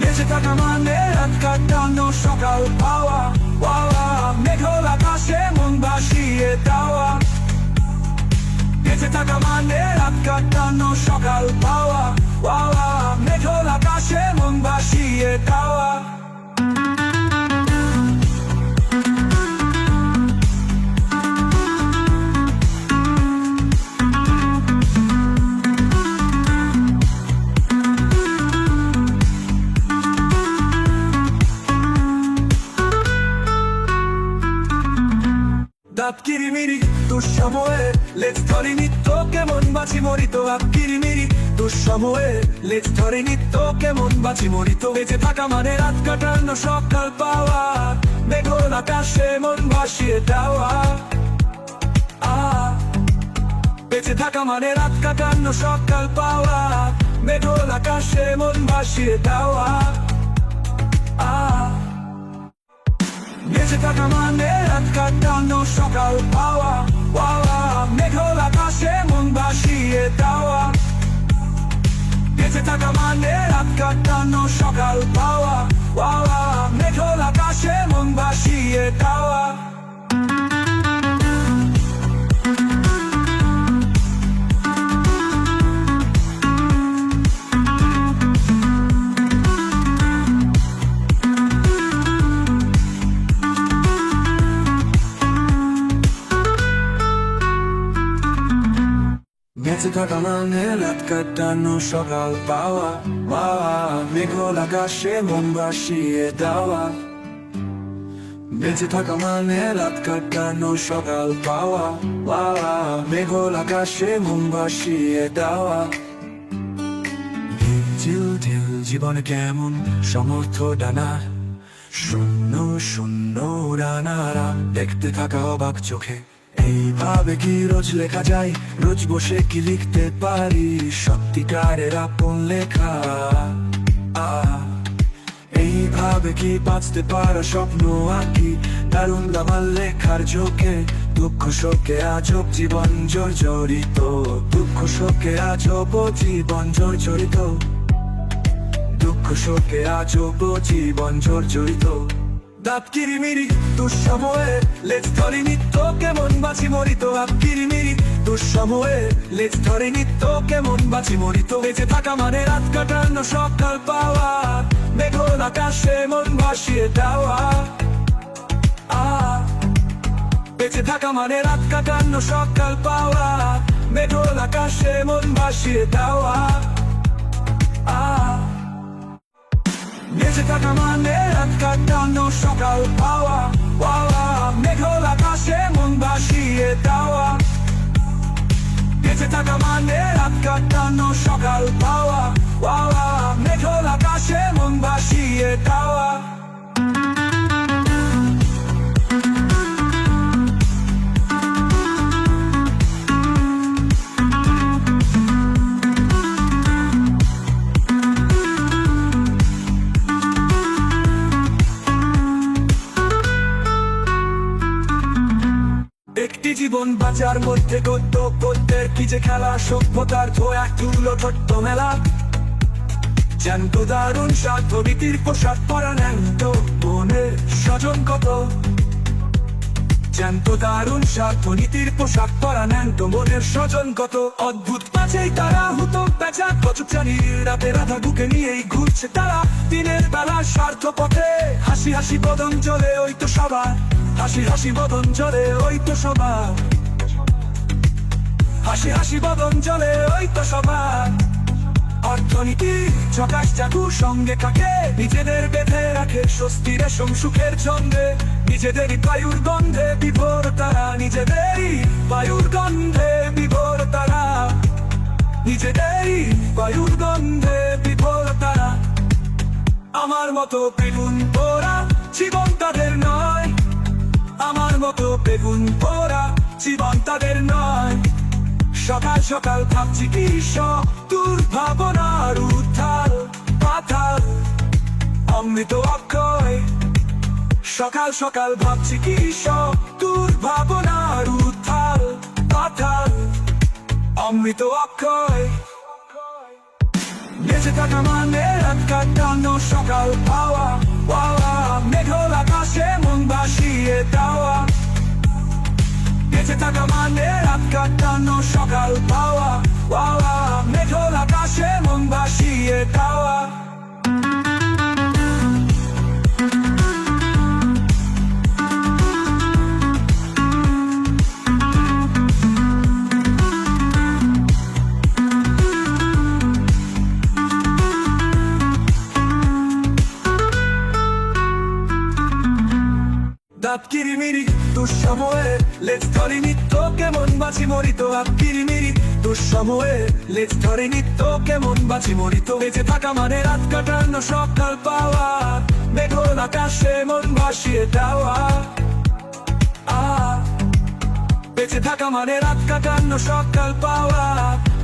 বেঁচে থাকা মানে রাত কাটানো সকাল পাওয়া পাওয়া মেঘল আকাশে মন ভাসিয়ে দেওয়া বেঁচে থাকা মানে রাত কাটানো সকাল পাওয়া পাওয়া মেঘল আকাশে মন ভাসিয়ে দেওয়া দুঃসময়ে লেজ ধরে নিত্য কেমন বাঁচি মরিত আপ কিরিমিরি দুঃসময়ে লেজ ধরে নিত্য কেমন বাঁচি মরিত। বেঁচে থাকা মানে রাত কাটানো সকাল পাওয়া। মেঘল আকাশে মন ভাসিয়ে দেওয়া। বেঁচে থাকা মানে রাত কাটানো সকাল পাওয়া। মেঘল আকাশে মন ভাসিয়ে দেওয়া। বেঁচে থাকা মানে রাত কাটানো সকাল পাওয়া। পাওয়া মেঘল আকাশে মন ভাসিয়ে দেওয়া। বেঁচে থাকা মানে রাত কাটানো সকাল পাওয়া। মেঘল আকাশে মন ভাসিয়ে দেওয়া। বেঁচে থাকা মানে রাত কাটানো সকাল পাওয়া পাওয়া। মেঘল আকাশে মন ভাসিয়ে দেওয়া। বেঁচে থাকা মানে রাত কাটানো সকাল পাওয়া পাওয়া। মেঘল আকাশে মন ভাসিয়ে দেওয়া। ঢিল ঢিল, জীবনে কেমন সমর্থ ডানা। শূন্য শূন্য রানারা, দেখতে থাকা অবাক চোখে। এইভাবে কি রোজ লেখা যায়? রোজ বসে কি লিখতে পারি? সত্যিকারের আপন লেখা। এইভাবে কি বাঁচতে পারা স্বপ্ন আঁকি? দারুণ দামাল লেখার চোখে দুঃখ শোকে আজব জীবন জর্জরিত। দুঃখ শোকে আজব জীবন জর্জরিত। দুঃখ শোকে আজব জীবন জর্জরিত। দাঁত কিরিমিরি দুঃসময়ে লেজ ধরে নিত্য কেমন বাঁচি মরিত আপ কিরিমিরি দুঃসময়ে লেজ ধরে নিত্য কেমন বাঁচি মরিত বেঁচে থাকা মানে রাত কাটানো সকাল পাওয়া, মেঘল আকাশে মন ভাসিয়ে দেওয়া। বেঁচে থাকা মানে রাত কাটানো সকাল পাওয়া, মেঘল আকাশে মন ভাসিয়ে দেওয়া। থাকা মানে রাত কাটানো সকাল পাওয়া পাওয়া। মেঘল আকাশে মন ভাসিয়ে দেওয়া। বেঁচে থাকা মানে রাত কাটানো সকাল পাওয়া পাওয়া। মেঘল আকাশে মন ভাসিয়ে দেওয়া। বাঁচার মধ্যে গদ্য পদ্যের কি যে খেলা, সভ্যতার ধোয়া তুলো ছোট্ট মেলা। জ্যান্ত দারুণ রীতির পোশাক পরা ন্যান্ত বনের স্বজন কত? জ্যান্ত দারুণ স্বার্থ নীতির পোশাক পরা ন্যান্ত মনের স্বজন কত? অদ্ভুত পাচেই তারা হুতো বেচা কচুক জানি রাতে রাধা বুকে নিয়েই ঘুরছে তারা। দিনের বেলা স্বার্থ পথে হাসি হাসি বদন চলে ওই তো সবার। হাসি হাসি বদন চলে ওই তো সবার। হাসি হাসি বদন চলে ওই তো সবার। অর্থনীতি চকাশ চাকু সঙ্গে কাকে? নিজেদের বেঁধে রাখে স্বস্তির রেশম, সুখের ছন্দে। নিজেদেরই বায়ুর গন্ধে বিভোর তারা, নিজেদেরই বায়ুর গন্ধে বিভোর তারা। নিজেদেরই বায়ুর গন্ধে বিভোর তারা। আমার মতো বেগুন পোড়া জীবন তাদের নয়। আমার মতো বেগুন পোড়া জীবন তাদের নয়। সকাল সকাল ভাবছি কি সব দুর্ভাবনার উত্থাল, পাতাল। অমৃত অক্ষয়। সকাল সকাল ভাবছি কি সব দুর্ভাবনার উত্থাল, পাতাল। অমৃত অক্ষয়। বেঁচে থাকা মানে রাত কাটানো সকাল পাওয়া পাওয়া। মেঘল আকাশে মন ভাসিয়ে দেওয়া। বেঁচে থাকা মানে রাত কাটানো সকাল পাওয়া। মেঘল আকাশে মন বাসিয়ে দেওয়া কিরিমিরি দুঃসময়ে লেজ ধরে নিত্য কেমন বাঁচি মরিত আপ কিরিমিরি দুঃসময়ে লেজ ধরে নিত্য কেমন বাঁচি মরিত বেঁচে থাকা মানে রাত কাটানো সকাল পাওয়া। মেঘল আকাশে মন ভাসিয়ে দেওয়া। বেঁচে থাকা মানে রাত কাটানো সকাল পাওয়া।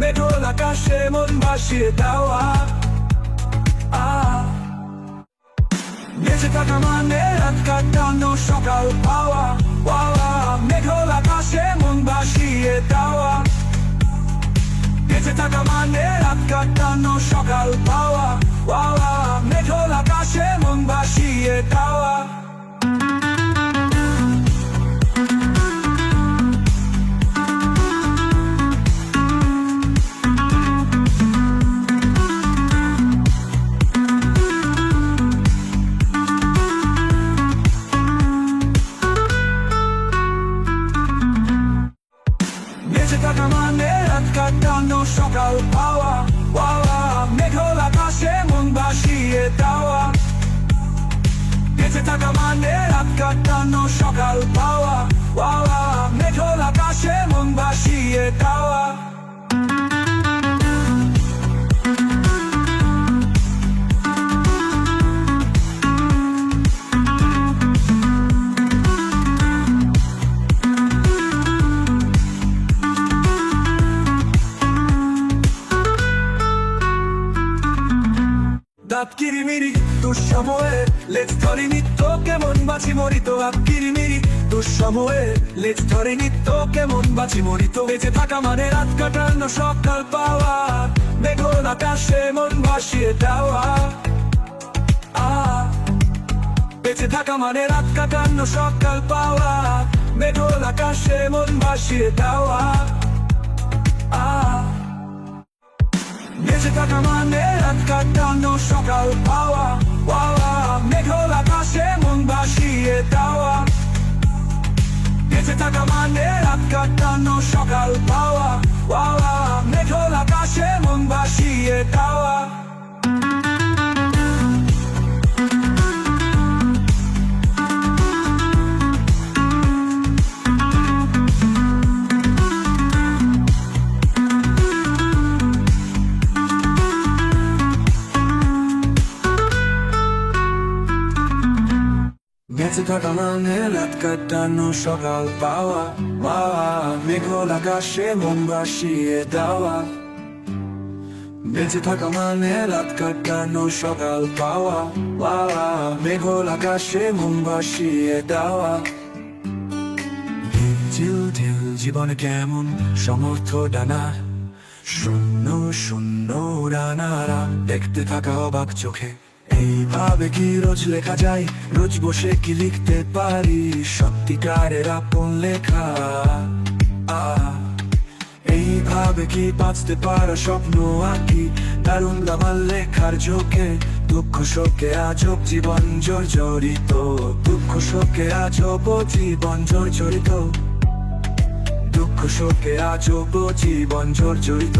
মেঘল আকাশে মন ভাসিয়ে দেওয়া। আ বেঁচে থাকা মানে রাত কাটানো সকাল পাওয়া পাওয়া মেঘল আকাশে মন ভাসিয়ে দেওয়া বেঁচে থাকা মানে রাত কাটানো সকাল পাওয়া পাওয়া মেঘল আকাশে মন ভাসিয়ে দেওয়া থাকা মানে রাত কাটানো সকাল পাওয়া পাওয়া মেঘল আকাশে মন ভাসিয়ে দেওয়া বেঁচে থাকা মানে রাত কাটানো সকাল পাওয়া পাওয়া মেঘল আকাশে, মন ভাসিয়ে দেওয়া। দুঃসময়ে লেজ ধরে নিত্য কেমন বাঁচি মরিত আপ কিরিমিরি দুঃসময়ে লেজ ধরে নিত্য কেমন বাঁচি মরিত বেঁচে থাকা মানে রাত কাটানো সকাল পাওয়া। মেঘল আকাশে মন ভাসিয়ে দেওয়া। বেঁচে থাকা মানে রাত কাটানো সকাল পাওয়া। মেঘল আকাশে মন ভাসিয়ে দেওয়া। বেঁচে থাকা মানে রাত কাটানো সকাল পাওয়া। পাওয়া, মেঘল আকাশে মন ভাসিয়ে দেওয়া। বেঁচে থাকা মানে রাত কাটানো সকাল পাওয়া। মেঘল আকাশে মন ভাসিয়ে দেওয়া। থাকা মানে রাত কাটানো সকাল পাওয়া পাওয়া মেঘল আকাশে মন ভাসিয়ে দেওয়া বেঁচে থাকা মানে রাত কাটানো সকাল পাওয়া পাওয়া মেঘল আকাশে মন ভাসিয়ে দেওয়া ঢিল ঢিল জীবনে কেমন সমর্থ ডানা শূন্য শূন্য রানারা দেখতে থাকা অবাক চোখে এইভাবে কি রোজ লেখা যায়? রোজ বসে কি লিখতে পারি? সত্যিকারের আপন লেখা। এইভাবে কি বাঁচতে পারো স্বপ্ন আঁকি? দারুণ দামাল লেখার চোখে দুঃখ শোকে আজব জীবন জর্জরিত দুঃখ শোকে আজব জীবন জর্জরিত দুঃখ শোকে আজব জীবন জর্জরিত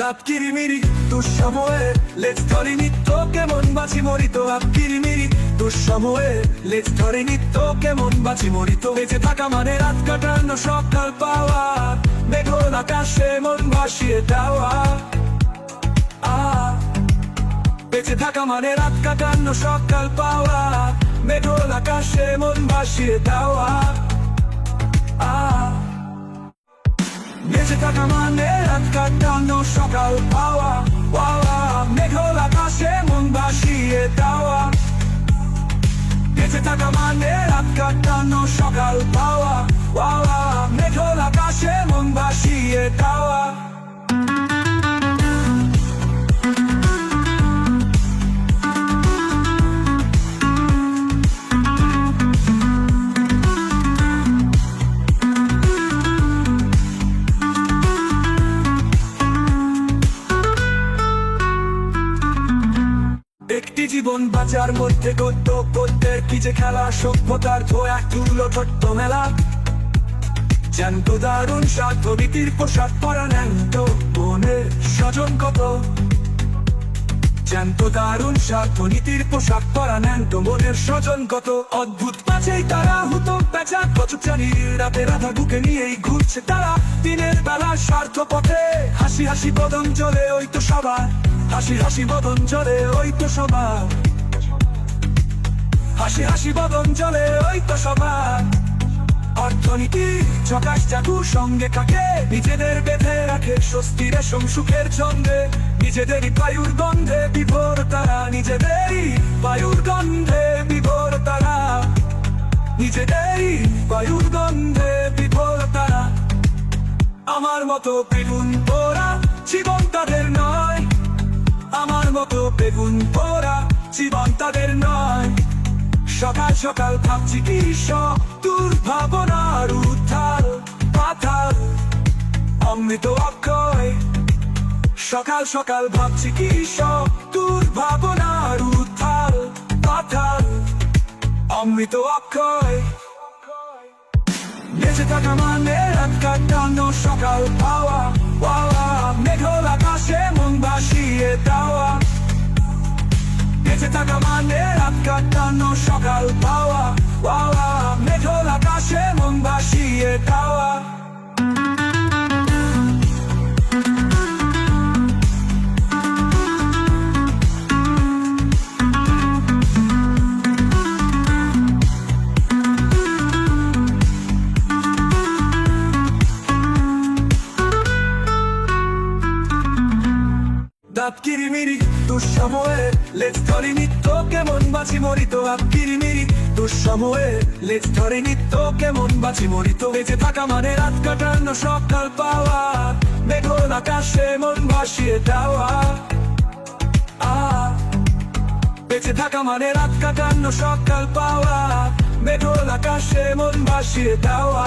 দাঁত কিরিমিরি, দুঃসময়ে লেজ ধরে নিত্য কেমন বাঁচি মরিত আপ কিরিমিরি, দুঃসময়ে লেজ ধরে নিত্য কেমন বাঁচি মরিত বেঁচে থাকা মানে রাত কাটানো সকাল পাওয়া, মেঘল আকাশে মন ভাসিয়ে দেওয়া। বেঁচে থাকা মানে রাত কাটানো সকাল পাওয়া, মেঘল আকাশে মন ভাসিয়ে দেওয়া। বেঁচে থাকা মানে রাত কাটানো সকাল পাওয়া পাওয়া মেঘল আকাশে মন ভাসিয়ে দেওয়া বেঁচে থাকা মানে রাত কাটানো সকাল পাওয়া পাওয়া মেঘল আকাশে মন ভাসিয়ে দেওয়া জীবন মধ্যে গদ্য পদ্যের কি যে খেলা, সভ্যতার ধোয়া তুলো ঠট্ট মেলা। জ্যান্ত দারুণ সাধ্য নীতির পোশাক পরা ন্যান্ত মনের স্বজন কত? জ্যান্ত দারুণ স্বার্থ নীতির পোশাক পরা ন্যান্ত মনের স্বজন কত? অদ্ভুত পাচেই তারা হুতো কচুক জানি রাতে রাধা বুকে নিয়েই ঘুরছে তারা। দিনের বেলা স্বার্থ পথে হাসি হাসি বদন চলে ওই তো সবার। হাসি হাসি বদন চলে ওই তো সবার। হাসি হাসি বদন চলে ওই তো সবার। অর্থনীতি, চকাশ চাকু সঙ্গে কাকে নিজেদের বেঁধে রাখে স্বস্তি, রেশম, সুখের ছন্দে। নিজেদেরই বায়ুর গন্ধে বিভোর তারা, নিজেদেরই বায়ুর গন্ধে বিভোর তারা। নিজেদেরই বায়ুর গন্ধে বিভোর তারা। আমার মতো বেগুন পোড়া জীবন তাদের নয়। আমার মতো বেগুন পোড়া জীবন তাদের নয়। সকাল সকাল ভাবছি কি সব দুর্ভাবনার উত্থাল পাতাল অমৃত অক্ষয়। সকাল সকাল ভাবছি কি সব দুর্ভাবনার উত্থাল পাতাল অমৃত অক্ষয়। বেঁচে থাকা মানে রাত কাটানো সকাল পাওয়া পাওয়া। মেঘল আকাশে মন ভাসিয়ে দেওয়া। বেঁচে থাকা মানে রাত কাটানো সকাল পাওয়া। পাওয়া মেঘল আকাশে মন ভাসিয়ে দেওয়া। দাঁত কিরিমিরি দুঃসময়ে লেজ ধরে নিত্য কেমন বাঁচি মরিত আপ কিরিমিরি দুঃসময়ে লেজ ধরে নিত্য কেমন বাঁচি মরিত বেঁচে থাকা মানে রাত কাটানো সকাল পাওয়া। মেঘল আকাশে মন ভাসিয়ে দেওয়া। বেঁচে থাকা মানে রাত কাটানো সকাল পাওয়া। মেঘল আকাশে মন ভাসিয়ে দেওয়া।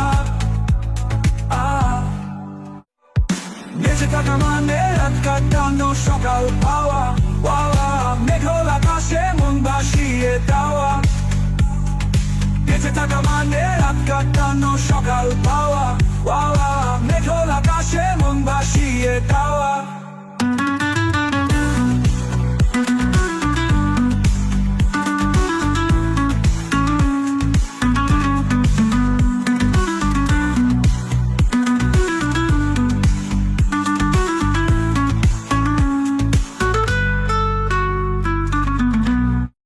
বেঁচে থাকা মানে রাত কাটানো সকাল পাওয়া। মেঘল আকাশে মন বাসিয়ে দেওয়া। বেঁচে থাকা মানে রাত কাটানো সকাল পাওয়া। মেঘল আকাশে মন বাসিয়ে দেওয়া।